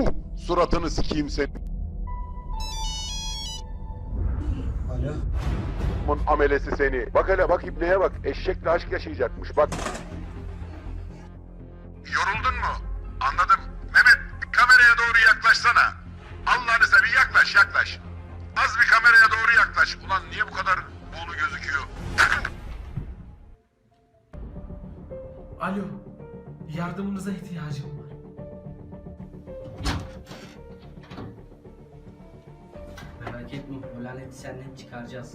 Puh, suratını sikeyim seni. Alo. Bunun amelesi seni. Bak hele bak ibneye bak. Eşekle aşk yaşayacakmış bak. Yoruldun mu? Anladım. Mehmet kameraya doğru yaklaşsana. Allah'ını seveyim yaklaş yaklaş. Az bir kameraya doğru yaklaş. Ulan niye bu kadar buğulu gözüküyor? Alo. Yardımınıza ihtiyacım Merak etme o laneti senden çıkaracağız.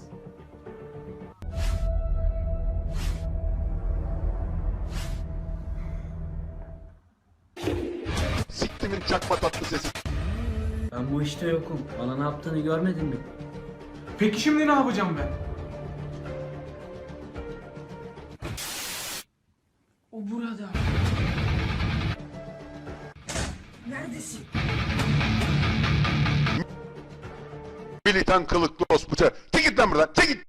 Siktimin çakma tatlı sesi. Ben bu işte yokum. Bana ne yaptığını görmedin mi? Peki şimdi ne yapacağım ben? O burada. Neredesin? Militan kılıklı ospuça. Çek git lan buradan çek git.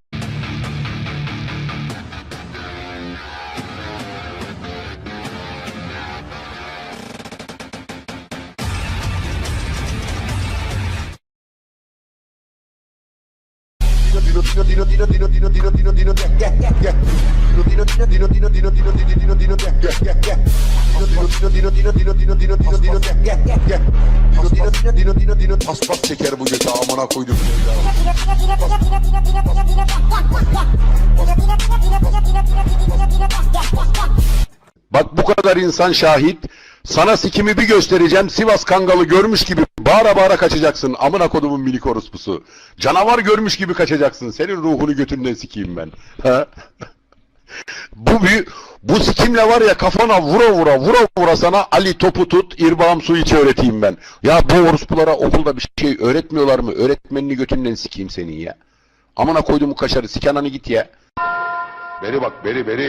Dino dino dino dino dino pas pas çeker bu göte amına koydum Bak bu kadar insan şahit. Sana sikimi bir göstereceğim. Sivas Kangalı görmüş gibi bağıra bağıra kaçacaksın. Amına kodumun minik orospusu. Canavar görmüş gibi kaçacaksın. Senin ruhunu götünden sikeyim ben. Ha? bu bir bu sikimle var ya kafana vura vura vura vura sana Ali topu tut, irbağım su iç öğreteyim ben. Ya bu orospulara okulda bir şey öğretmiyorlar mı? Öğretmenini götünden sikeyim senin ya. Amına koyduğumu kaşarı siken anı git ya. Beri bak beri beri.